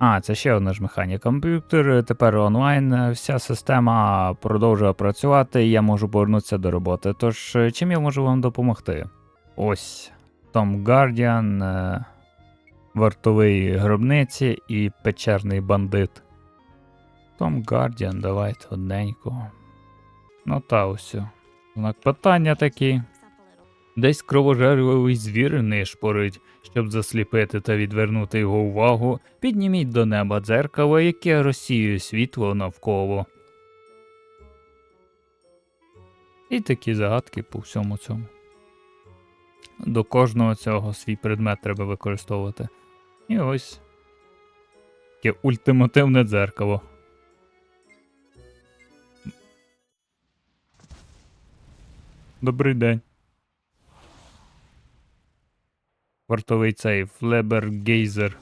А, це ще одна ж механіка. Комп'ютер тепер онлайн, вся система продовжує працювати, і я можу повернутися до роботи. Тож, е, чим я можу вам допомогти? Ось Том Гардіан, е, вартовий гробниці і печерний бандит. Том Гардіан, давайте одненько. Ну та ось. Знак питання такі. Десь кровожерливий звір нишпорить, щоб засліпити та відвернути його увагу, підніміть до неба дзеркало, яке розсіює світло навколо. І такі загадки по всьому цьому. До кожного цього свій предмет треба використовувати. І ось таке ультимативне дзеркало. Добрий день. Вартовий цей Флебер Гейзер.